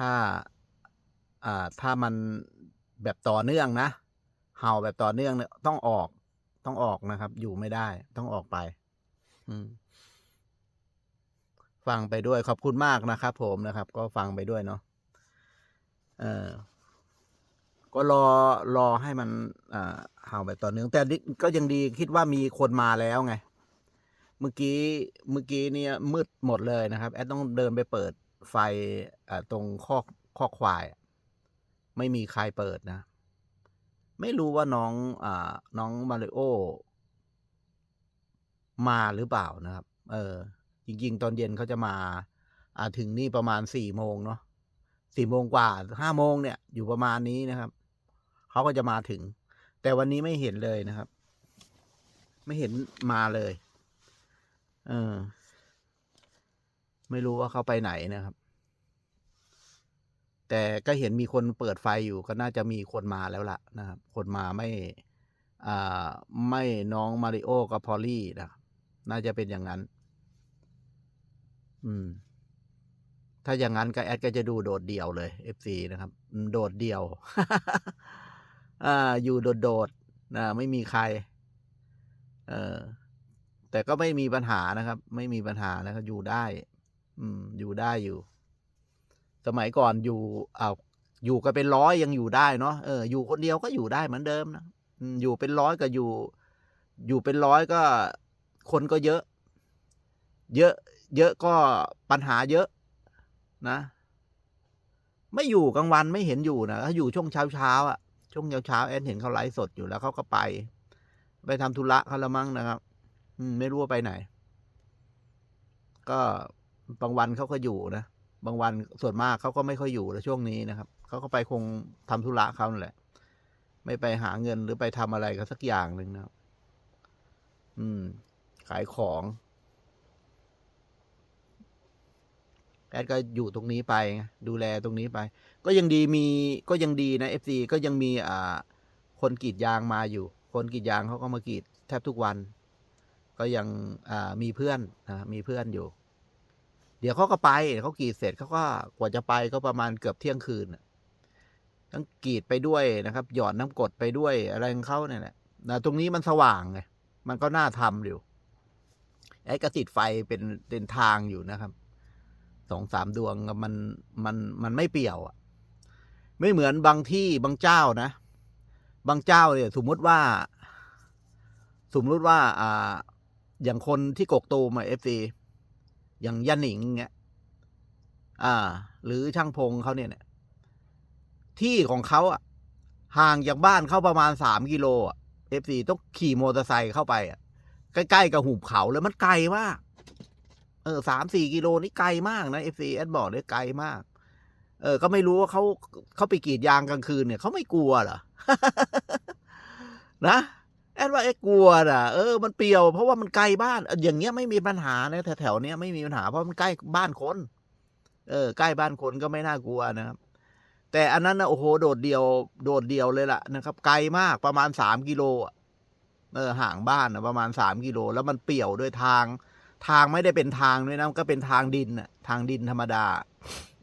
ถ้าอ่าถ้ามันแบบต่อเนื่องนะ เห่าแบบต่อเนื่องเนี่ยต้องออก ต้องออกนะครับ อยู่ไม่ได้ ต้องออกไป อืม ฟังไปด้วยขอบคุณมากนะครับผมนะครับ ก็ฟังไปด้วยเนาะเออก็รอรอให้มันเห่าแบบต่อเนื่อง แต่ก็ยังดีคิดว่ามีคนมาแล้วไง เมื่อกี้เมื่อกี้เนี่ยมืดหมดเลยนะครับ แอดต้องเดินไปเปิด ไฟตรงข้อข้อควาย ไม่มีใครเปิดนะ ไม่รู้ว่าน้องอน้องมาริโอ มาหรือเปล่านะครับ เออ จริง ๆ ตอนเย็นเขาจะมา อ่าถึงนี่ประมาณสี่โมงเนาะสี่โมงกว่าห้าโมงเนี่ย อยู่ประมาณนี้นะครับเขาก็จะมาถึง แต่วันนี้ไม่เห็นเลยนะครับ ไม่เห็นมาเลย เออ ไม่รู้ว่าเขาไปไหนนะครับ แต่ก็เห็นมีคนเปิดไฟอยู่ก็น่าจะมีคนมาแล้วล่ะนะครับ คนมาไม่อ่าไม่น้องมาริโอกับพอลลี่นะน่าจะเป็นอย่างนั้น อืม ถ้าอย่างนั้นก็แอดก็จะดูโดดเดี่ยวเลย FC นะครับ โดดเดี่ยว อ่า อยู่โดดโดดๆนะไม่มีใคร เออแต่ก็ไม่มีปัญหานะครับ ไม่มีปัญหานะครับ อยู่ได้ อืม อยู่ได้อยู่ สมัยก่อนอยู่อ้าวอยู่กันเป็นร้อยยังอยู่ได้เนาะเอออยู่คนเดียวก็อยู่ได้เหมือนเดิมนะอยู่เป็นร้อยก็อยู่ อยู่เป็นร้อยก็คนก็เยอะ เยอะ เยอะก็ปัญหาเยอะนะ ไม่อยู่กลางวันไม่เห็นอยู่นะเขาอยู่ช่วงเช้าเช้าอะช่วงเช้าเช้าแอนเห็นเขาไลฟ์สดอยู่แล้วเขาก็ไป ไปทำธุระเขาละมั้งนะครับ อืม ไม่รู้ว่าไปไหน ก็บางวันเขาก็อยู่นะ บางวันส่วนมากเขาก็ไม่ค่อยอยู่แล้วช่วงนี้นะครับเขาก็ไปคงทำธุระเขาแหละ ไม่ไปหาเงินหรือไปทำอะไรก็สักอย่างหนึ่งนะอืม ขายของแอดก็อยู่ตรงนี้ไป ดูแลตรงนี้ไป ก็ยังดีมีก็ยังดีนะเอฟซีก็ยังมีอ่า คนกรีดยางมาอยู่ คนกรีดยางเขาก็มากรีดแทบทุกวัน ก็ยังอ่ามีเพื่อนนะมีเพื่อนอยู่ เดี๋ยวเขาก็ไปเขากรีดเสร็จเขาก็กว่าจะไปก็ประมาณเกือบเที่ยงคืนต้องกรีดไปด้วยนะครับ หยอดน้ำกดไปด้วยอะไรของเขาเนี่ยแหละนะตรงนี้มันสว่างไงมันก็น่าทำอยู่ไอ้กระติดไฟเป็นเป็นทางอยู่นะครับสองสามดวงมันมันมันไม่เปี่ยวอะ ไม่เหมือนบางที่บางเจ้านะ บางเจ้าเนี่ย สมมุติว่า สมมุติว่า อ่า อย่างคนที่กกตูมอะเอฟซี อย่างยันหนิงเงี้ยอ่า หรือช่างพงเขาเนี่ยเนี่ย ที่ของเขาอะ ห่างจากบ้านเขาประมาณสามกิโลอะเอฟซีต้องขี่มอเตอร์ไซค์เข้าไปอะ ใกล้ๆกับหุบเขาเลยมันไกลมาก เออสามสี่กิโลนี่ไกลมากนะเอฟซีแอดบอกเลยไกลมาก เออ ก็ไม่รู้ว่าเขาเขาไปกรีดยางกลางคืนเนี่ยเขาไม่กลัวเหรอนะ แอดว่าเอ๊ะกลัวน่ะเออมันเปรียวเพราะว่ามันไกลบ้าน อย่างเงี้ยไม่มีปัญหานะแถวๆเนี้ยไม่มีปัญหาเพราะมันใกล้บ้านคน เออ ใกล้บ้านคนก็ไม่น่ากลัวนะครับ แต่อันนั้นนะโอ้โหโดดเดียว โดดเดียวเลยล่ะนะครับ ไกลมากประมาณสามกิโลเออห่างบ้านนะประมาณสามกิโลแล้วมันเปี่ยวด้วยทาง ทางไม่ได้เป็นทางด้วยนะก็เป็นทางดินน่ะทางดินธรรมดา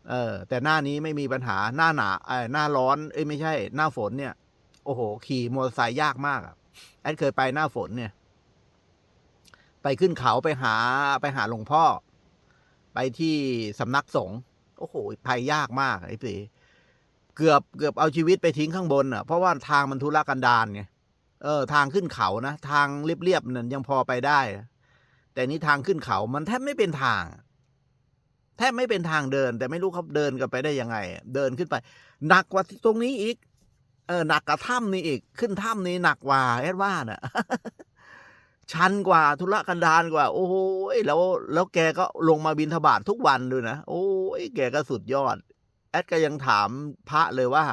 เออ แต่หน้านี้ไม่มีปัญหาหน้าหนาเออหน้าร้อนเอ้ยไม่ใช่ หน้าฝนเนี่ย โอ้โห ขี่มอเตอร์ไซค์ยากมากอะ แอดเคยไปหน้าฝนเนี่ย ไปขึ้นเขาไปหาไปหาหลวงพ่อ ไปที่สำนักสงฆ์โอ้โหภัยยากมากไอ้สิเกือบเกือบเอาชีวิตไปทิ้งข้างบนอะเพราะว่าทางมันทุรกันดารไงเออ ทางขึ้นเขานะ ทางเรียบๆนั่นยังพอไปได้ แต่นี่ทางขึ้นเขามันแทบไม่เป็นทาง แทบไม่เป็นทางเดิน แต่ไม่รู้เขาเดินกันไปได้ยังไง เดินขึ้นไปหนักกว่าตรงนี้อีก เออหนักกว่าถ้ำนี่อีก ขึ้นถ้ำนี่หนักกว่าแอดว่าน่ะชันกว่าธุระกันดารกว่า โอ้ยแล้วแล้วแกก็ลงมาบินทบาททุกวันด้วยนะโอ้ยแกก็สุดยอด แอดก็ยังถามพระเลยว่า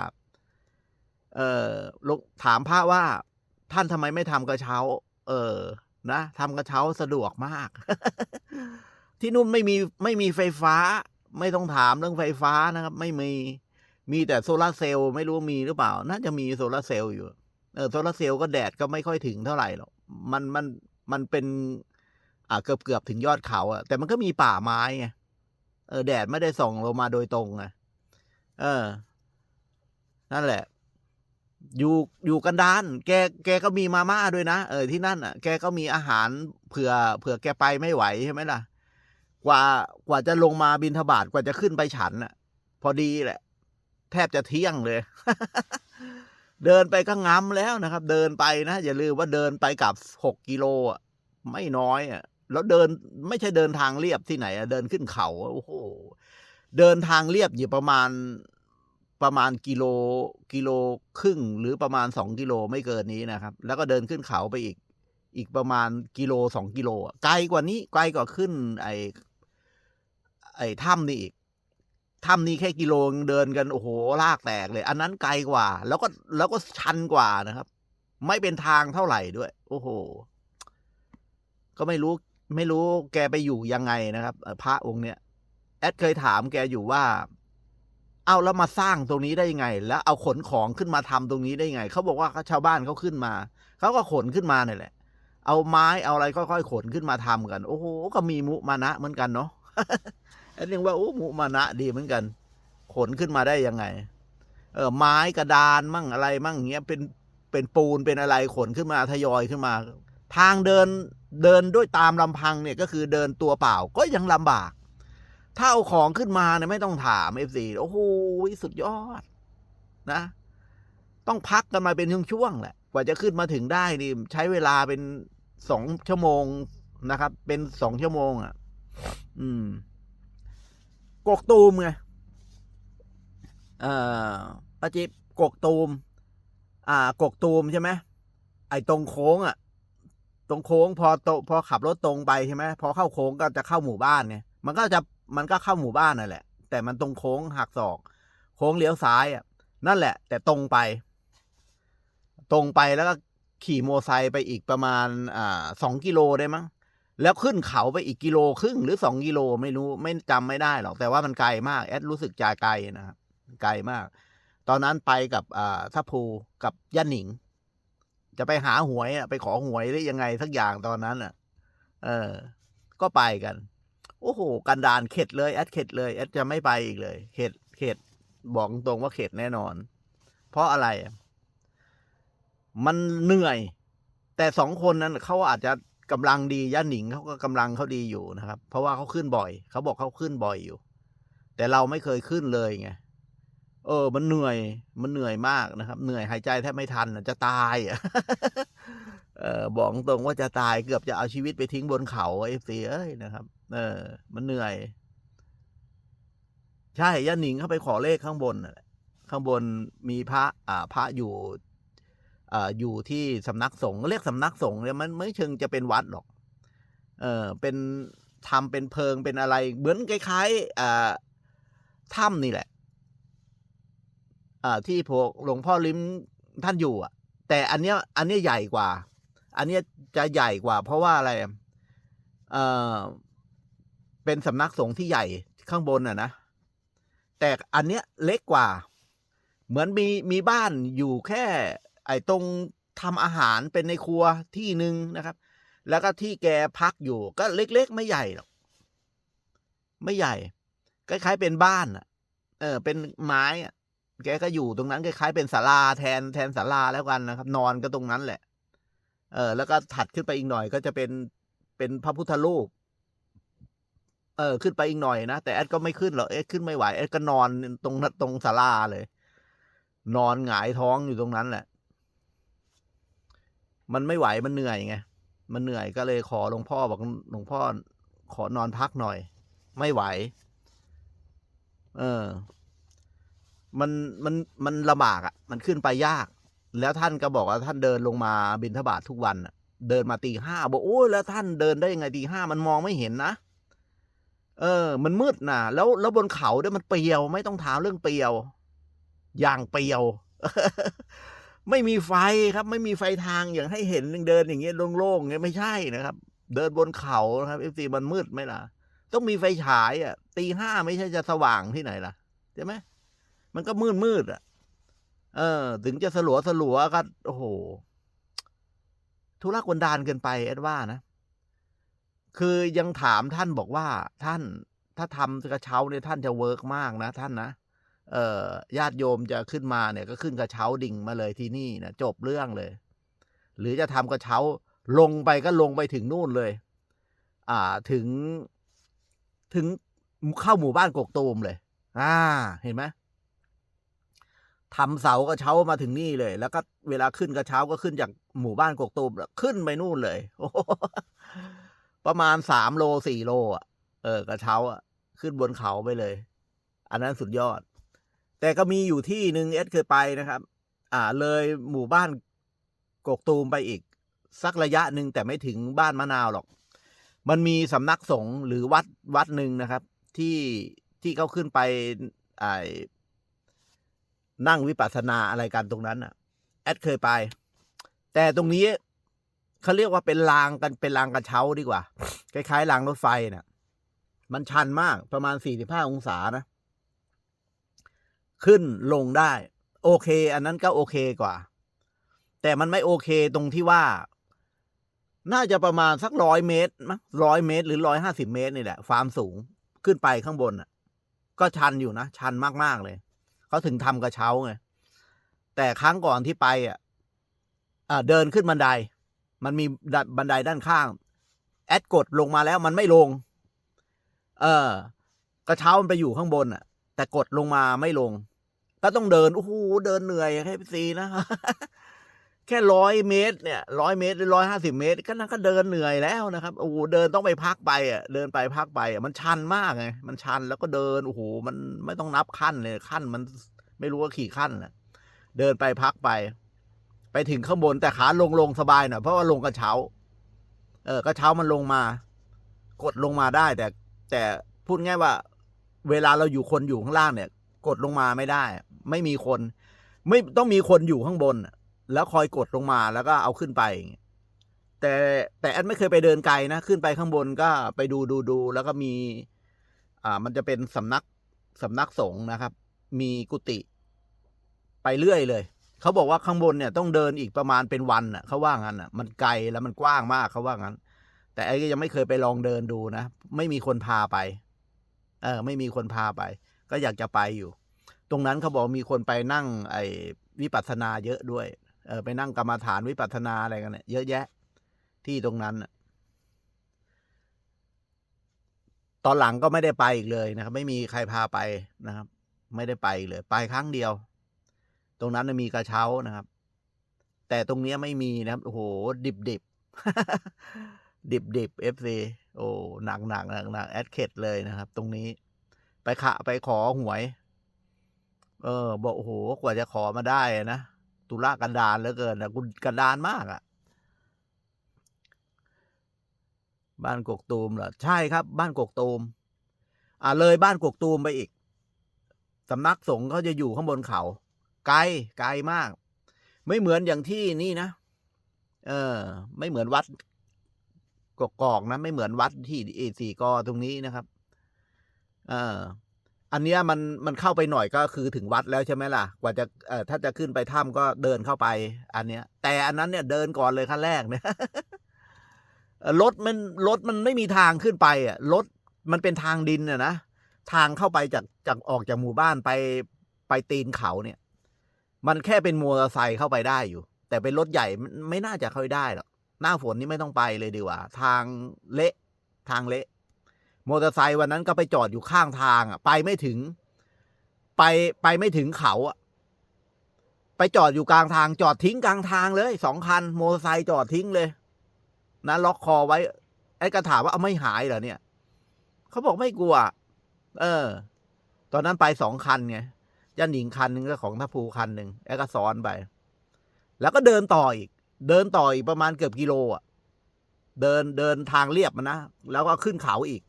เออลงถามพระว่า ท่านทำไมไม่ทำกระเช้า เออ นะทำกระเช้าสะดวกมาก ที่นู่นไม่มีไม่มีไฟฟ้า ไม่ต้องถามเรื่องไฟฟ้านะครับ ไม่มี มีแต่โซลาร์เซลล์ไม่รู้มีหรือเปล่า น่าจะมีโซลาร์เซลล์อยู่เออโซลาร์เซลล์ก็แดดก็ไม่ค่อยถึงเท่าไหร่หรอกมันมันมันเป็นอ่าเกือบเกือบถึงยอดเขาอะแต่มันก็มีป่าไม้ไงเออแดดไม่ได้ส่องลงมาโดยตรงไงเออ นั่นแหละ อยู่อยู่กันดาน แกแกก็มีมาม่าด้วยนะเออที่นั่นอะ แกก็มีอาหารเผื่อเผื่อแกไปไม่ไหวใช่ไหมล่ะ กว่ากว่าจะลงมาบินทบาทกว่าจะขึ้นไปฉันอะ พอดีแหละ แทบจะเที่ยงเลย เดินไปก็ง้ำแล้วนะครับ เดินไปนะอย่าลืมว่าเดินไปกับหกกิโลอะไม่น้อยอะแล้วเดินไม่ใช่เดินทางเรียบที่ไหนอะเดินขึ้นเขาโอ้โหเดินทางเรียบอยู่ประมาณประมาณกิโลกิโลครึ่งหรือประมาณสองกิโลไม่เกินนี้นะครับ แล้วก็เดินขึ้นเขาไปอีก อีกประมาณกิโลสองกิโลไกลกว่านี้ไกลกว่าขึ้น ไอไอถ้ำนี่อีก ถ้ำนี้แค่กิโลเดินกันโอ้โหลากแตกเลย อันนั้นไกลกว่า แล้วก็แล้วก็ชันกว่านะครับ ไม่เป็นทางเท่าไหร่ด้วย โอ้โห ก็ไม่รู้ ไม่รู้แกไปอยู่ยังไงนะครับ พระองค์เนี้ยแอดเคยถามแกอยู่ว่า เอาแล้วมาสร้างตรงนี้ได้ยังไง แล้วเอาขนของขึ้นมาทำตรงนี้ได้ยังไงเขาบอกว่าชาวบ้านเขาขึ้นมาเขาก็ขนขึ้นมาเนี่ยแหละ เอาไม้เอาอะไรค่อยๆขนขึ้นมาทำกัน โอ้โห ก็มีมุมานะเหมือนกันเนาะ แอดยังว่าโอ้มุมานะดีเหมือนกัน ขนขึ้นมาได้ยังไง เออไม้กระดานมั่งอะไรมั่งเงี้ยเป็นเป็นปูนเป็นอะไรขนขึ้นมาทยอยขึ้นมา ทางเดินเดินด้วยตามลำพังเนี่ยก็คือเดินตัวเปล่าก็ยังลำบาก ถ้าเอาของขึ้นมาเนี่ยไม่ต้องถามเอฟซีโอ้โหสุดยอดนะ ต้องพักกันมาเป็นช่วงๆแหละ กว่าจะขึ้นมาถึงได้นี่ใช้เวลาเป็นสองชั่วโมงนะครับ เป็นสองชั่วโมงอะ อืม กกตูมไงเอ่อป้าจิ๊บกกตูม อ่ากกตูมใช่ไหมไอ้ตรงโค้งอะ ตรงโค้งพอโตพอขับรถตรงไปใช่ไหมพอเข้าโค้งก็จะเข้าหมู่บ้านไงมันก็จะมันก็เข้าหมู่บ้านนั่นแหละ แต่มันตรงโค้งหักศอก โค้งเลี้ยวซ้ายอะ นั่นแหละ แต่ตรงไป ตรงไปแล้วก็ขี่โมอไซค์ไปอีกประมาณอ่าสองกิโลได้มั้ง แล้วขึ้นเขาไปอีกกิโลครึ่งหรือสองกิโลไม่รู้ไม่จำไม่ได้หรอก แต่ว่ามันไกลมาก แอดรู้สึกจะไกลนะครับไกลมาก ตอนนั้นไปกับอ่าทัพภูกับย่าหนิง จะไปหาหวยอะไปขอหวยหรือยังไงสักอย่างตอนนั้นอะ เออ ก็ไปกัน โอ้โห กันดานเข็ดเลยแอดเข็ดเลยแอดจะไม่ไปอีกเลยเข็ดเข็ดบอกตรงว่าเข็ดแน่นอน เพราะอะไร มันเหนื่อย แต่สองคนนั้นเขาอาจจะ กำลังดีย่าหนิงเขาก็กำลังเขาดีอยู่นะครับ เพราะว่าเขาขึ้นบ่อย เขาบอกเขาขึ้นบ่อยอยู่ แต่เราไม่เคยขึ้นเลยไงเออ มันเหนื่อยมันเหนื่อยมากนะครับ เหนื่อยหายใจแทบไม่ทันจะตายเออบอกตรงว่าจะตายเกือบจะเอาชีวิตไปทิ้งบนเขาเอฟซีเอ้ยนะครับ เออ มันเหนื่อย ใช่ย่าหนิงเขาไปขอเลขข้างบนน่ะข้างบนมีพระ อ่า พระอยู่ ออยู่ที่สำนักสงฆ์เรียกสำนักสงฆ์เนี่ยมันไม่เชิงจะเป็นวัดหรอก เออเป็นทำเป็นเพิงเป็นอะไร เหมือนคล้ายๆอ่าถ้ำนี่แหละอ่าที่พวกหลวงพ่อลิ้มท่านอยู่อะ แต่อันเนี้ยอันเนี้ยใหญ่กว่า อันเนี้ยจะใหญ่กว่า เพราะว่าอะไรอะเออเป็นสำนักสงฆ์ที่ใหญ่ข้างบนอะนะแต่อันเนี้ยเล็กกว่า เหมือนมีมีบ้านอยู่แค่ ไอ้ตรงทำอาหารเป็นในครัวที่หนึ่งนะครับ แล้วก็ที่แกพักอยู่ ก็เล็กๆ ไม่ใหญ่หรอกไม่ใหญ่คล้ายๆเป็นบ้านอะ เออ เป็นไม้อะแกก็อยู่ตรงนั้นคล้ายๆเป็นศาลาแทนแทนศาลาแล้วกันนะครับ นอนก็ตรงนั้นแหละ เออ แล้วก็ถัดขึ้นไปอีกหน่อยก็จะเป็นเป็นพระพุทธรูปเออขึ้นไปอีกหน่อยนะแต่แอดก็ไม่ขึ้นหรอกแอดขึ้นไม่ไหวแอดก็นอนตรงตรงศาลาเลย นอนหงายท้องอยู่ตรงนั้นแหละ มันไม่ไหวมันเหนื่อยไงมันเหนื่อยก็เลยขอหลวงพ่อบอกหลวงพ่อขอนอนพักหน่อย ไม่ไหว เออ มันมันมันลำบากอะ่ะ มันขึ้นไปยาก แล้วท่านก็บอกว่าท่านเดินลงมาบินทบาททุกวันเดินมาตีห้าบอกโอ้ยแล้วท่านเดินได้ยังไงตีห้ามันมองไม่เห็นนะเออ มันมืดนะแล้วแล้วบนเขาด้วยมันเปียว ไม่ต้องถามเรื่องเปียว อย่างเปียว ไม่มีไฟครับ ไม่มีไฟทางอย่างให้เห็นเดินอย่างเงี้ยโล่งๆเงี้ยไม่ใช่นะครับ เดินบนเขานะครับเอฟซีมันมืดไหมล่ะ ต้องมีไฟฉายอะตีห้าไม่ใช่จะสว่างที่ไหนล่ะใช่ไหมมันก็มืดมืดอะ เออ ถึงจะสลัวสลัวก็โอ้โหทุรกวนดานเกินไปแอดว่านะ คือยังถามท่านบอกว่าท่านถ้าทำกระเช้าเนี่ยท่านจะเวิร์กมากนะท่านนะ เอ่อญาติโยมจะขึ้นมาเนี่ยก็ขึ้นกระเช้าดิ่งมาเลยที่นี่นะจบเรื่องเลย หรือจะทำกระเช้าลงไปก็ลงไปถึงนู่นเลย อ่าถึงถึงเข้าหมู่บ้านกกตูมเลย อ่า เห็นไหมทำเสากระเช้ามาถึงนี่เลย แล้วก็เวลาขึ้นกระเช้าก็ขึ้นจากหมู่บ้านกกตูมขึ้นไปนู่นเลยโอ้ประมาณสามโลสี่โลอะ เออกระเช้าอะ ขึ้นบนเขาไปเลย อันนั้นสุดยอด แต่ก็มีอยู่ที่หนึ่งเอสเคยไปนะครับ อ่าเลยหมู่บ้านกกตูมไปอีก สักระยะหนึ่งแต่ไม่ถึงบ้านมะนาวหรอก มันมีสำนักสงฆ์หรือวัดวัดหนึ่งนะครับ ที่ที่เขาขึ้นไปไอ้นั่งวิปัสสนาอะไรกันตรงนั้นอะ แอดเคยไป แต่ตรงนี้เขาเรียกว่าเป็นรางกันเป็นรางกระเช้าดีกว่า คล้ายๆรางรถไฟเนี่ยมันชันมากประมาณสี่สิบห้าองศานะ ขึ้นลงได้ โอเค อันนั้นก็โอเคกว่า แต่มันไม่โอเคตรงที่ว่า น่าจะประมาณสักร้อยเมตรมั้งร้อยเมตร หรือร้อยห้าสิบเมตรนี่แหละความสูงขึ้นไปข้างบนอะ ก็ชันอยู่นะ ชันมากๆเลย เขาถึงทำกระเช้าไงแต่ครั้งก่อนที่ไปอะอ่าเดินขึ้นบันได มันมีบันไดด้านข้าง แอดกดลงมาแล้วมันไม่ลง เออกระเช้ามันไปอยู่ข้างบนอะ แต่กดลงมาไม่ลง ก็ต้องเดินโอ้โหเดินเหนื่อยให้พี่ซีนะแค่ร้อยเมตรเนี่ยร้อยเมตรหรือร้อยห้าสิบเมตร ก็นั่นก็เดินเหนื่อยแล้วนะครับโอ้โหเดินต้องไปพักไปอะเดินไปพักไปอะมันชันมากไงมันชันแล้วก็เดินโอ้โหมันไม่ต้องนับขั้นเลยขั้น มันไม่รู้ว่าขี่ขั้นแหละเดินไปพักไป ไปถึงข้างบนแต่ขาลงลงสบายหน่อยเพราะว่าลงกระเช้า เออกระเช้ามันลงมา กดลงมาได้ แต่ แต่พูดง่ายว่า เวลาเราอยู่คนอยู่ข้างล่างเนี่ย กดลงมาไม่ได้ ไม่มีคน ไม่ต้องมีคนอยู่ข้างบน แล้วคอยกดลงมาแล้วก็เอาขึ้นไป แต่แต่แอดไม่เคยไปเดินไกลนะ ขึ้นไปข้างบนก็ไปดูดูดูแล้วก็มี อ่า มันจะเป็นสำนักสำนักสงฆ์นะครับ มีกุฏิไปเรื่อยเลยเขาบอกว่าข้างบนเนี่ยต้องเดินอีกประมาณเป็นวันอะเขาว่างั้นอะ มันไกลแล้วมันกว้างมากเขาว่างั้น แต่ไอ้ก็ยังไม่เคยไปลองเดินดูนะ ไม่มีคนพาไป เออ ไม่มีคนพาไป ก็อยากจะไปอยู่ ตรงนั้นเขาบอกมีคนไปนั่ง ไอ้วิปัสสนาเยอะด้วย เออไปนั่งกรรมาฐานวิปัสสนาอะไรกันเนี่ยเยอะแยะ ที่ตรงนั้นตอนหลังก็ไม่ได้ไปอีกเลยนะครับ ไม่มีใครพาไปนะครับ ไม่ได้ไปเลย ไปครั้งเดียว ตรงนั้นมีกระเช้านะครับ แต่ตรงนี้ไม่มีนะครับโอ้โหดิบดิบดิบดิบเอฟซีโอ้หนักหนักหนักหนักแอดเคดเลยนะครับ ตรงนี้ ไปขะไปขอหวย เออ บอกโอ้โหกว่าจะขอมาได้นะตุลากันดารเหลือเกินนะกุกันดารมากอะ่ะ บ้านกกตูมเหรอใช่ครับ บ้านกกตูม อ่าเลยบ้านกกตูมไปอีกสำนักสงฆ์เขาจะอยู่ข้างบนเขา ไกลไกลมาก ไม่เหมือนอย่างที่นี่นะเออ ไม่เหมือนวัดกกอกนะ ไม่เหมือนวัดที่เอสีกอตรงนี้นะครับ เอออันเนี้ยมันมันเข้าไปหน่อยก็คือถึงวัดแล้วใช่ไหมล่ะ กว่าจะเอ่อถ้าจะขึ้นไปถ้ำก็เดินเข้าไป อันเนี้ย แต่อันนั้นเนี่ยเดินก่อนเลยขั้นแรกเนี่ยรถมันรถมันไม่มีทางขึ้นไปอะรถมันเป็นทางดินอะนะทางเข้าไปจากจากออกจากหมู่บ้านไปไปตีนเขาเนี่ย มันแค่เป็นมอเตอร์ไซค์เข้าไปได้อยู่ แต่เป็นรถใหญ่ไม่ไม่น่าจะเข้าได้หรอกหน้าฝนนี่ไม่ต้องไปเลยดีกว่า ทางเละทางเละ มอเตอร์ไซค์วันนั้นก็ไปจอดอยู่ข้างทางอะ ไปไม่ถึง ไปไปไม่ถึงเขาอะ ไปจอดอยู่กลางทาง จอดทิ้งกลางทางเลยสองคันมอเตอร์ไซค์จอดทิ้งเลยนะล็อกคอไว้ ไอ้ก็ถามว่าเอาไม่หายเหรอเนี่ยเขาบอกไม่กลัว เออ ตอนนั้นไปสองคันไงยันหญิงคันหนึ่งก็ของทัพภูคันหนึ่งไอ้ก็ซ้อนไป แล้วก็เดินต่ออีก เดินต่ออีกประมาณเกือบกิโลอะ เดินเดินทางเรียบมันนะ แล้วก็ขึ้นเขาอีก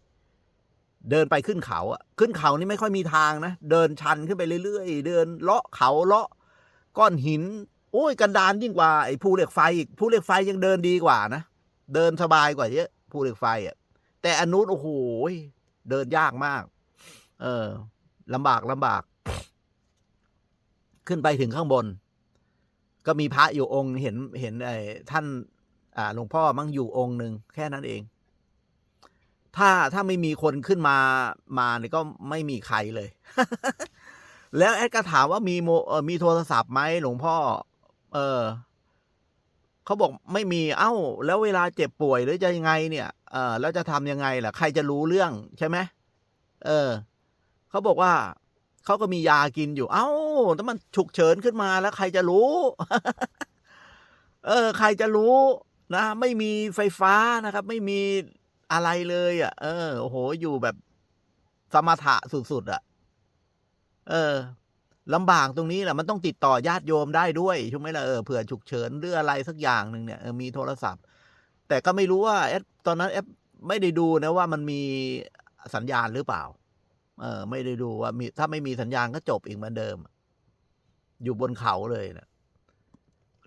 เดินไปขึ้นเขาอะขึ้นเขานี่ไม่ค่อยมีทางนะ เดินชันขึ้นไปเรื่อยๆ เดินเลาะเขาเลาะก้อนหิน โอ้ยกันดานยิ่งกว่าไอ้ภูเหล็กไฟอีกภูเหล็กไฟยังเดินดีกว่านะ เดินสบายกว่าเยอะภูเหล็กไฟอะ แต่อันนู้นโอ้โหเดินยากมาก เออลำบากลำบาก ขึ้นไปถึงข้างบน ก็มีพระอยู่องค์เห็นเห็นไอ้ท่าน อ่าหลวงพ่อมั่งอยู่องค์หนึ่งแค่นั้นเอง ถ้าถ้าไม่มีคนขึ้นมามาเนี่ยก็ไม่มีใครเลย แล้วแอดก็ถามว่ามีโมเออมีโทรศัพท์ไหมหลวงพ่อ เออเขาบอกไม่มีเอ้า แล้วเวลาเจ็บป่วยหรือจะยังไง เนี่ยเออแล้วจะทำยังไงล่ะ ใครจะรู้เรื่องใช่ไหมเออเขาบอกว่าเขาก็มียากินอยู่ เอ้าถ้ามันฉุกเฉินขึ้นมาแล้ว ใครจะรู้ เออ ใครจะรู้นะ ไม่มีไฟฟ้านะครับ ไม่มี อะไรเลยอะ เออโอ้โห อยู่แบบสมถะสุดๆอะ เออลำบากตรงนี้แหละมันต้องติดต่อญาติโยมได้ด้วยใช่ไหมล่ะเออเผื่อฉุกเฉินหรืออะไรสักอย่างหนึ่งเนี่ยเออมีโทรศัพท์ แต่ก็ไม่รู้ว่าแอดตอนนั้นแอดไม่ได้ดูนะว่ามันมีสัญญาณหรือเปล่า เออ ไม่ได้ดูว่ามีถ้าไม่มีสัญญาณก็จบอีกเหมือนเดิม อยู่บนเขาเลยนะ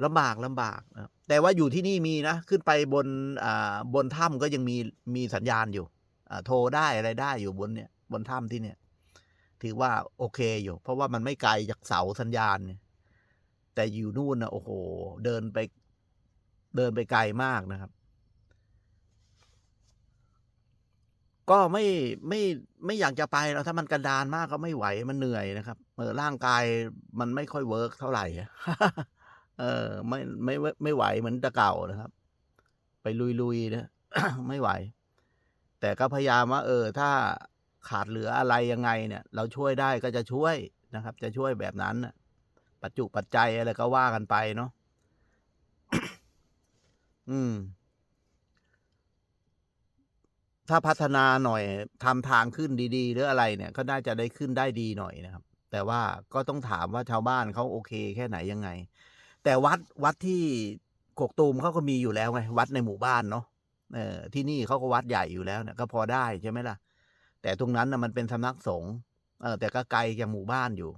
ลำบากลำบากนะแต่ว่าอยู่ที่นี่มีนะ ขึ้นไปบนอ่าบนถ้ำก็ยังมีมีสัญญาณอยู่อ่าโทรได้อะไรได้อยู่บนเนี่ย บนถ้ำที่เนี่ย ถือว่าโอเคอยู่ เพราะว่ามันไม่ไกลจากเสาสัญญาณเนี่ย แต่อยู่นู่นนะโอ้โห เดินไปเดินไปไกลมากนะครับ ก็ไม่ไม่ไม่อยากจะไปแล้วถ้ามันกระดานมากก็ไม่ไหวมันเหนื่อยนะครับเออร่างกายมันไม่ค่อยเวิร์กเท่าไหร่ เออไม่ไม่ไม่ไม่ไหวเหมือนตะเก่านะครับ ไปลุยๆนะไม่ไหว แต่ก็พยายามว่า เออ ถ้าขาดเหลืออะไรยังไงเนี่ย เราช่วยได้ก็จะช่วยนะครับ จะช่วยแบบนั้นนะปัจจุปัจจัยอะไรก็ว่ากันไปเนาะอืม ถ้าพัฒนาหน่อยทำทางขึ้นดี ๆ หรืออะไรเนี่ย ก็น่าจะได้ขึ้นได้ดีหน่อยนะครับ แต่ว่าก็ต้องถามว่าชาวบ้านเขาโอเคแค่ไหนยังไง แต่วัดวัดที่กกตูมเขาก็มีอยู่แล้วไงวัดในหมู่บ้านเนาะเออที่นี่เขาก็วัดใหญ่อยู่แล้วเนี่ยก็พอได้ใช่ไหมล่ะ แต่ตรงนั้นนะมันเป็นสำนักสงฆ์เออแต่ก็ไกลจากหมู่บ้านอยู่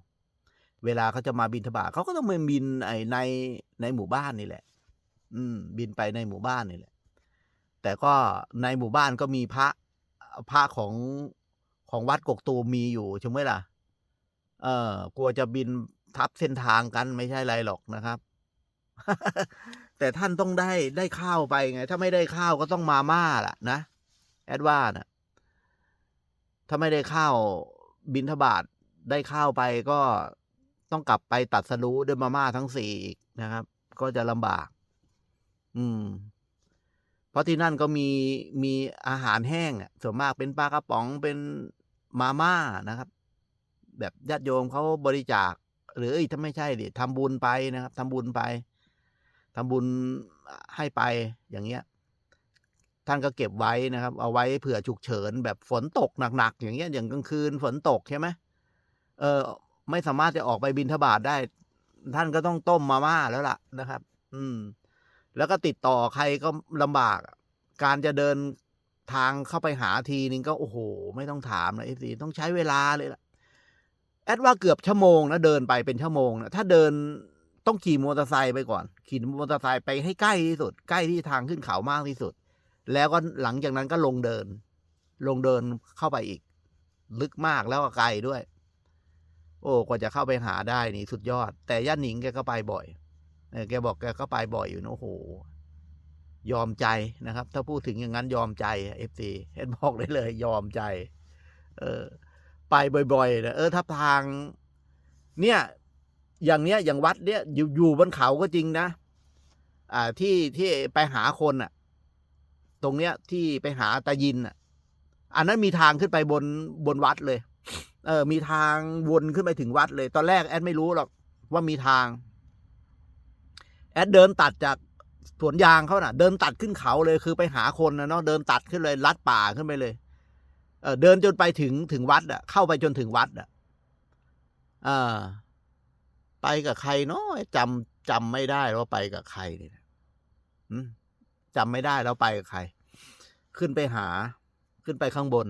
เวลาเขาจะมาบินทบาทเขาก็ต้องมาบินไอในในหมู่บ้านนี่แหละ อืม บินไปในหมู่บ้านนี่แหละ แต่ก็ในหมู่บ้านก็มีพระพระของของวัดกกตูมมีอยู่ใช่ไหมล่ะ เออกลัวจะบินทับเส้นทางกันไม่ใช่ไรหรอกนะครับ แต่ท่านต้องได้ได้ข้าวไปไง ถ้าไม่ได้ข้าวก็ต้องมาม่าล่ะ นะ แอดว่านะถ้าไม่ได้ข้าวบินทบาทได้ข้าวไปก็ต้องกลับไปตัดสรู้ด้วยมาม่าทั้งสี่อีกนะครับ ก็จะลำบาก อืม เพราะที่นั่นก็มีมีอาหารแห้งอะส่วนมากเป็นปลากระป๋องเป็นมาม่านะครับ แบบญาติโยมเขาบริจาค หรืออ้ยถ้าไม่ใช่ดิทำบุญไปนะครับทำบุญไป ทำบุญให้ไปอย่างเงี้ย ท่านก็เก็บไว้นะครับ เอาไว้เผื่อฉุกเฉินแบบฝนตกหนักๆอย่างเงี้ยอย่างกลางคืนฝนตกใช่ไหมเออไม่สามารถจะออกไปบินทบาทได้ ท่านก็ต้องต้มมาม่าแล้วล่ะนะครับ อืม แล้วก็ติดต่อใครก็ลำบาก การจะเดินทางเข้าไปหาทีนึงก็โอ้โห ไม่ต้องถามนะเอฟซีต้องใช้เวลาเลยล่ะแอดว่าเกือบชั่วโมงนะเดินไปเป็นชั่วโมงนะถ้าเดิน ต้องขี่มอเตอร์ไซค์ไปก่อน ขี่มอเตอร์ไซค์ไปให้ใกล้ที่สุด ใกล้ที่ทางขึ้นเขามากที่สุด แล้วก็หลังจากนั้นก็ลงเดิน ลงเดินเข้าไปอีก ลึกมากแล้วก็ไกลด้วย โอ้กว่าจะเข้าไปหาได้นี่สุดยอด แต่ย่าหนิงแกก็ไปบ่อยแกบอกแกก็ไปบ่อยอยู่นะโอ้โหยอมใจนะครับ ถ้าพูดถึงอย่างนั้นยอมใจเอฟซีเห็นบอกได้เลย ยอมใจ เออ ไปบ่อยๆนะเออถ้าทาง เนี่ย อย่างเนี้ยอย่างวัดเนี้ยอยู่อยู่บนเขาก็จริงนะ อ่าที่ที่ไปหาคนอะ ตรงเนี้ยที่ไปหาตายินอะ อันนั้นมีทางขึ้นไปบนบนวัดเลย เออ มีทางวนขึ้นไปถึงวัดเลย ตอนแรกแอดไม่รู้หรอกว่ามีทาง แอดเดินตัดจากสวนยางเขาน่ะ เดินตัดขึ้นเขาเลยคือไปหาคนนะเนาะเดินตัดขึ้นเลย ลัดป่าขึ้นไปเลย เออเดินจนไปถึงถึงวัดอะเข้าไปจนถึงวัดอะ อ่า ไปกับใครเนาะจำจำไม่ได้ว่าไปกับใครเนี่ยจำไม่ได้แล้วไปกับใคร ขึ้นไปหา ขึ้นไปข้างบน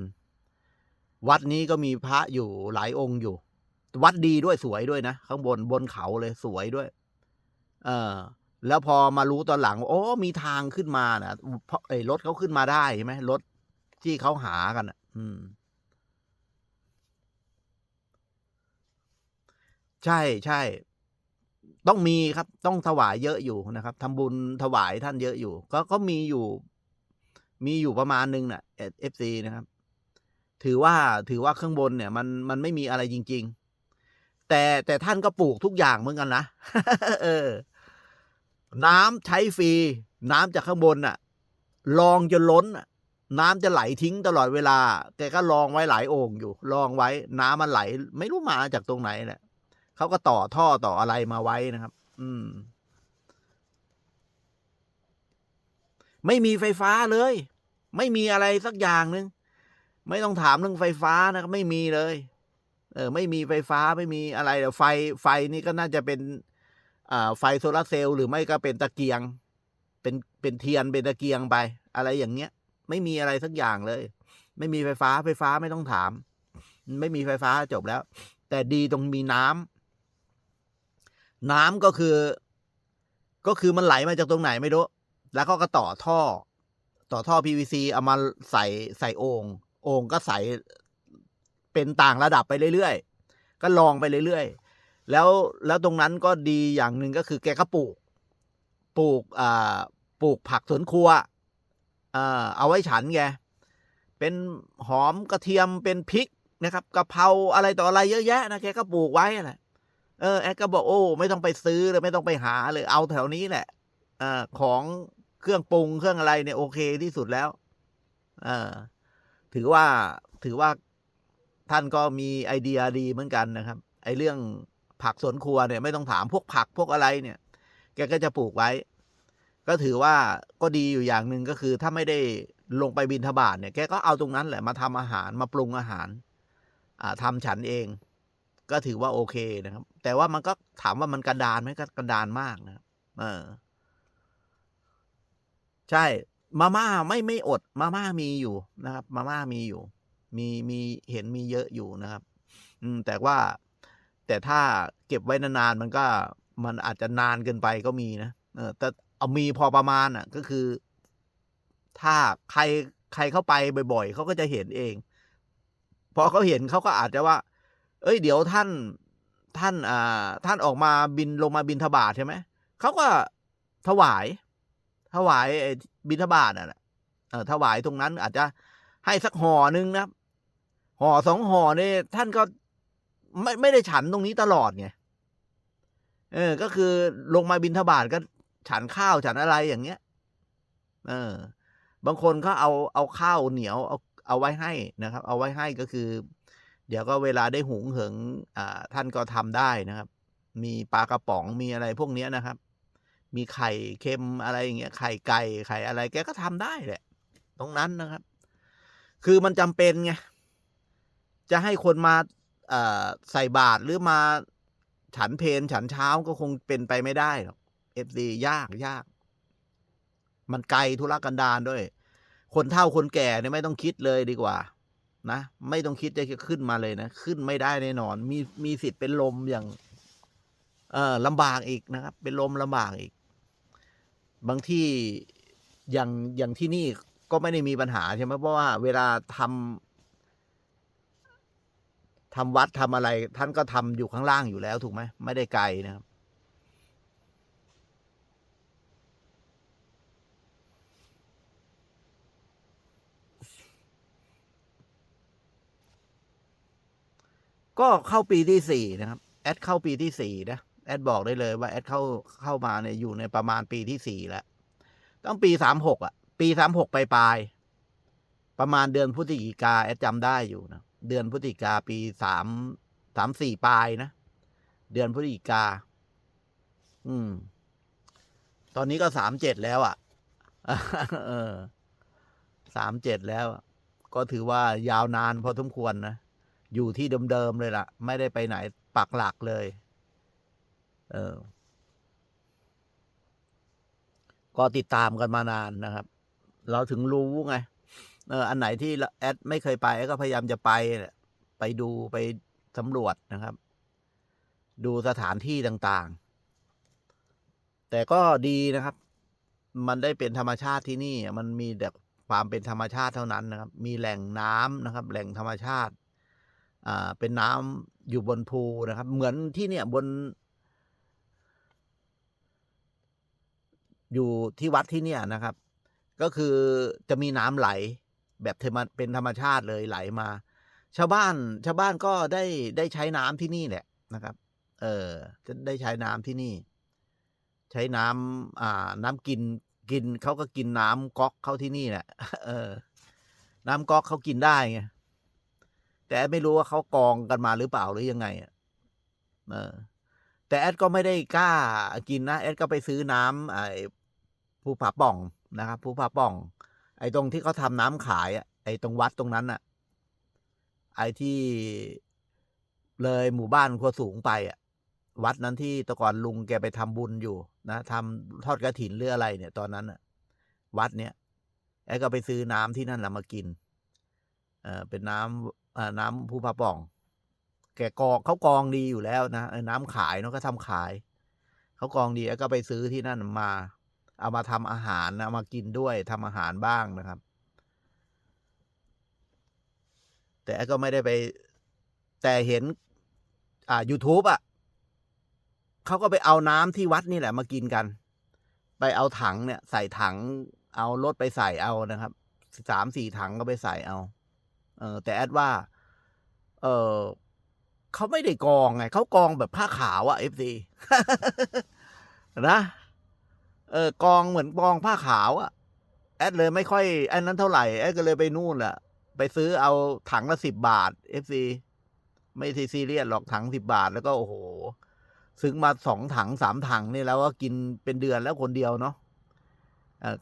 วัดนี้ก็มีพระอยู่หลายองค์อยู่ วัดดีด้วยสวยด้วยนะข้างบนบนเขาเลยสวยด้วย เออแล้วพอมารู้ตอนหลังโอ้มีทางขึ้นมานะเพราะไอ้รถเขาขึ้นมาได้ใช่ไหมรถที่เขาหากันอะ อืม ใช่ใช่ ต้องมีครับ ต้องถวายเยอะอยู่นะครับทำบุญถวายท่านเยอะอยู่ ก็ก็มีอยู่ มีอยู่ประมาณนึงน่ะเอฟซีนะครับ ถือว่าถือว่าข้างบนเนี่ย มันมันไม่มีอะไรจริง ๆ แต่แต่ท่านก็ปลูกทุกอย่างเหมือนกันนะเออ น้ำใช้ฟรี น้ำจากข้างบนน่ะรองจนล้นน่ะน้ำจะไหลทิ้งตลอดเวลา แกก็ลองไว้หลายโอ่งอยู่ ลองไว้น้ำมันไหล ไม่รู้มาจากตรงไหนแหละ เขาก็ต่อท่อต่ออะไรมาไว้นะครับ อืม ไม่มีไฟฟ้าเลย ไม่มีอะไรสักอย่างหนึ่งไม่ต้องถามเรื่องไฟฟ้านะครับไม่มีเลย เออ ไม่มีไฟฟ้าไม่มีอะไรเดี๋ยวไฟไฟนี่ก็น่าจะเป็น อ่า ไฟโซลาร์เซลล์หรือไม่ก็เป็นตะเกียง เป็นเป็นเทียนเป็นตะเกียงไป อะไรอย่างเงี้ย ไม่มีอะไรสักอย่างเลย ไม่มีไฟฟ้าไฟฟ้าไม่ต้องถาม ไม่มีไฟฟ้าจบแล้ว แต่ดีตรงมีน้ำ น้ำก็คือ ก็คือมันไหลมาจากตรงไหนไม่รู้ แล้วก็ก็ต่อท่อ ต่อท่อ PVC เอามาใส่ใส่โอ่งโอ่งก็ใส่เป็นต่างระดับไปเรื่อยๆ ก็ลองไปเรื่อยๆ แล้วแล้วตรงนั้นก็ดีอย่างหนึ่งก็คือแกก็ปลูก ปลูกอ่าปลูกผักสวนครัวอ่าเอาไว้ฉันแกเป็นหอมกระเทียมเป็นพริกนะครับกะเพราอะไรต่ออะไรเยอะแยะนะแกก็ปลูกไว้แหละ เออแอดก็บอกโอ้ ไม่ต้องไปซื้อเลยไม่ต้องไปหาเลยเอาแถวนี้แหละอ่าของเครื่องปรุงเครื่องอะไรเนี่ยโอเคที่สุดแล้วเออถือว่าถือว่าท่านก็มีไอเดียดีเหมือนกันนะครับ ไอเรื่องผักสวนครัวเนี่ยไม่ต้องถามพวกผักพวกอะไรเนี่ย แกก็จะปลูกไว้ ก็ถือว่าก็ดีอยู่อย่างหนึ่งก็คือถ้าไม่ได้ลงไปบินทบาทเนี่ยแกก็เอาตรงนั้นแหละมาทำอาหารมาปรุงอาหาร อ่าทำฉันเอง ก็ถือว่าโอเคนะครับ แต่ว่ามันก็ถามว่ามันกระดานไหมก็กระดานมากนะครับเออ ใช่ มาม่าไม่ไม่อด มาม่ามีอยู่นะครับ มาม่ามีอยู่ มีมีเห็นมีเยอะอยู่นะครับ อืม แต่ว่า แต่ถ้าเก็บไว้นานๆมันก็มันอาจจะนานเกินไปก็มีนะเออ แต่เอามีพอประมาณอะ ก็คือ ถ้าใครใครเข้าไปบ่อยๆเขาก็จะเห็นเอง พอเขาเห็นเขาก็อาจจะว่า เอ้ย เดี๋ยวท่าน ท่านอ่าท่านออกมาบินลงมาบินทบาทใช่ไหมเขาก็ถวาย ถวายบิณฑบาตอะนะเออถวายตรงนั้น อาจจะให้สักห่อหนึ่งนะห่อสองห่อเนี่ยท่านก็ไม่ไม่ได้ฉันตรงนี้ตลอดไงเออ ก็คือลงมาบิณฑบาตก็ฉันข้าวฉันอะไรอย่างเงี้ย เออ บางคนเขาเอาเอาข้าวเหนียวเอาเอาไว้ให้นะครับ เอาไว้ให้ก็คือ เดี๋ยวก็เวลาได้หุงเหิงอ่าท่านก็ทำได้นะครับ มีปลากระป๋องมีอะไรพวกเนี้ยนะครับ มีไข่เค็มอะไรอย่างเงี้ยไข่ไก่ไข่อะไรแกก็ทำได้แหละ ตรงนั้นนะครับ คือมันจำเป็นไงจะให้คนมาอใส่บาตรหรือมาฉันเพนฉันเช้าก็คงเป็นไปไม่ได้หรอกเอฟซียากยาก มันไกลธุรกันดารด้วย คนเฒ่าคนแก่เนี่ยไม่ต้องคิดเลยดีกว่า นะ ไม่ต้องคิดจะขึ้นมาเลยนะ ขึ้นไม่ได้แน่นอน มีมีสิทธิ์เป็นลมอย่าง เออลำบากอีกนะครับ เป็นลมลำบากอีก บางที่อย่างอย่างที่นี่ก็ไม่ได้มีปัญหาใช่ไหมเพราะว่าเวลาทำทำวัดทำอะไร ท่านก็ทำอยู่ข้างล่างอยู่แล้วถูกไหมไม่ได้ไกลนะครับ ก็เข้าปีที่สี่นะครับ แอดเข้าปีที่สี่นะ แอดบอกได้เลยว่าแอดเข้าเข้ามาเนี่ยอยู่ในประมาณปีที่สี่แล้ว ต้องปีสามหกอะ ปีสามหกปลายปลายประมาณเดือนพฤศจิกาแอดจำได้อยู่นะ เดือนพฤศจิกาปีสามสามสี่ปลายนะ เดือนพฤศจิกา อืม ตอนนี้ก็สามเจ็ดแล้วอะสามเจ็ดแล้ว ก็ถือว่ายาวนานพอสมควรนะ อยู่ที่เดิมๆเลยล่ะ ไม่ได้ไปไหนปักหลักเลย เออ ก็ติดตามกันมานานนะครับ เราถึงรู้ไง เออ อันไหนที่แอดไม่เคยไปก็พยายามจะไปไปดูไปสำรวจนะครับ ดูสถานที่ต่างๆ แต่ก็ดีนะครับ มันได้เป็นธรรมชาติที่นี่ มันมีแต่ความเป็นธรรมชาติเท่านั้นนะครับ มีแหล่งน้ำนะครับ แหล่งธรรมชาติ อ่าเป็นน้ำอยู่บนภูนะครับ เหมือนที่เนี่ยบน อยู่ที่วัดที่เนี่ยนะครับ ก็คือจะมีน้ำไหล แบบเทมเป็นธรรมชาติเลยไหลมา ชาวบ้าน ชาวบ้านก็ได้ได้ใช้น้ำที่นี่แหละนะครับ เออจะได้ใช้น้ำที่นี่ ใช้น้ำอ่า น้ำกินกินเขาก็กินน้ำก๊อกเข้าที่นี่แหละเออ น้ำก๊อกเขากินได้ไง แต่แอดไม่รู้ว่าเขากองกันมาหรือเปล่าหรือยังไงอะแต่แอดก็ไม่ได้กล้ากินนะแอดก็ไปซื้อน้ำไอ้ภูผาป่องนะครับภูผาป่อง ไอ้ตรงที่เขาทำน้ำขายอะไอ้ตรงวัดตรงนั้นอะ ไอ้ที่เลยหมู่บ้านครัวสูงไปอะ วัดนั้นที่ตะก่อนลุงแกไปทำบุญอยู่นะทำทอดกระถินหรืออะไรเนี่ยตอนนั้นอะวัดเนี้ยแอดก็ไปซื้อน้ำที่นั่นแหละมากินเออเป็นน้ำอ่า น้ำภูผาป่อง แกกองเขากองดีอยู่แล้วนะน้ำขายเนาะก็ทำขาย เขากองดีแล้วก็ไปซื้อที่นั่นมา เอามาทำอาหารนะเอามากินด้วยทำอาหารบ้างนะครับ แต่ก็ไม่ได้ไป แต่เห็น อ่า YouTube อะเขาก็ไปเอาน้ำที่วัดนี่แหละมากินกัน ไปเอาถังเนี่ย ใส่ถัง เอารถไปใส่เอานะครับสามสี่ถังก็ไปใส่เอา เออแต่แอดว่า เออเขาไม่ได้กองไงเขากองแบบผ้าขาวอะเอฟซีนะเออกองเหมือนกองผ้าขาวอะแอดเลยไม่ค่อยอันนั้นเท่าไหร่แอดก็เลยไปนู่นแหละไปซื้อเอาถังละสิบบาทเอฟซีไม่ซีซีเรียสหรอกถังสิบบาทแล้วก็โอ้โหซื้อมาสองถังสามถังนี่แล้วก็กินเป็นเดือนแล้วคนเดียวเนาะ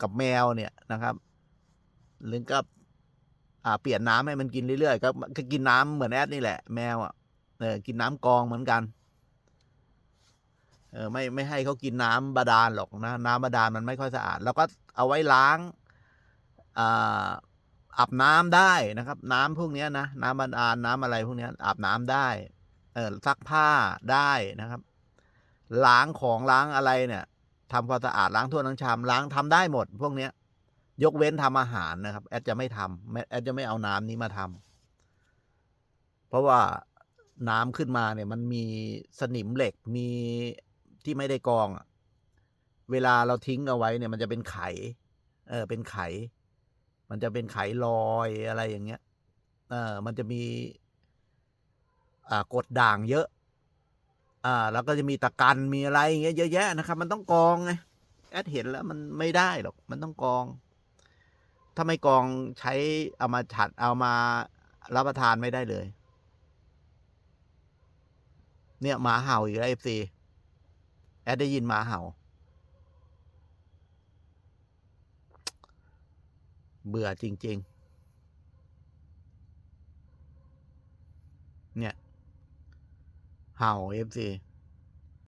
กับแมวเนี่ยนะครับหรือกับ อ่าเปลี่ยนน้ำให้มันกินเรื่อยๆก็ก็กินน้ำเหมือนแอดนี่แหละแมวอะเออกินน้ำกองเหมือนกันเออไม่ไม่ให้เขากินน้ำบาดาลหรอกนะน้ำบาดาลมันไม่ค่อยสะอาด แล้วก็เอาไว้ล้างอ่าอาบน้ำได้นะครับ น้ำพวกนี้นะน้ำบาดาลน้ำอะไรพวกนี้อาบน้ำได้เออซักผ้าได้นะครับ ล้างของล้างอะไรเนี่ยทำความสะอาดล้างถ้วยล้างชามล้างทำได้หมด พวกเนี้ย ยกเว้นทำอาหารนะครับ แอดจะไม่ทำแอดจะไม่เอาน้ำนี้มาทำเพราะว่าน้ำขึ้นมาเนี่ยมันมีสนิมเหล็กมีที่ไม่ได้กรอง เวลาเราทิ้งเอาไว้เนี่ยมันจะเป็นไข เออเป็นไข มันจะเป็นไขลอยอะไรอย่างเงี้ย เออมันจะมีอ่ากดด่างเยอะ อ่า แล้วก็จะมีตะกันมีอะไรอย่างเงี้ยเยอะแยะนะครับ มันต้องกรองไงแอดเห็นแล้วมันไม่ได้หรอก มันต้องกรอง ถ้าไม่กรองใช้เอามาฉัดเอามารับประทานไม่ได้เลย เนี่ยหมาเห่าอีกแล้วเอฟซีแอดได้ยินหมาเห่า เบื่อจริง ๆ เนี่ย เห่าเอฟซี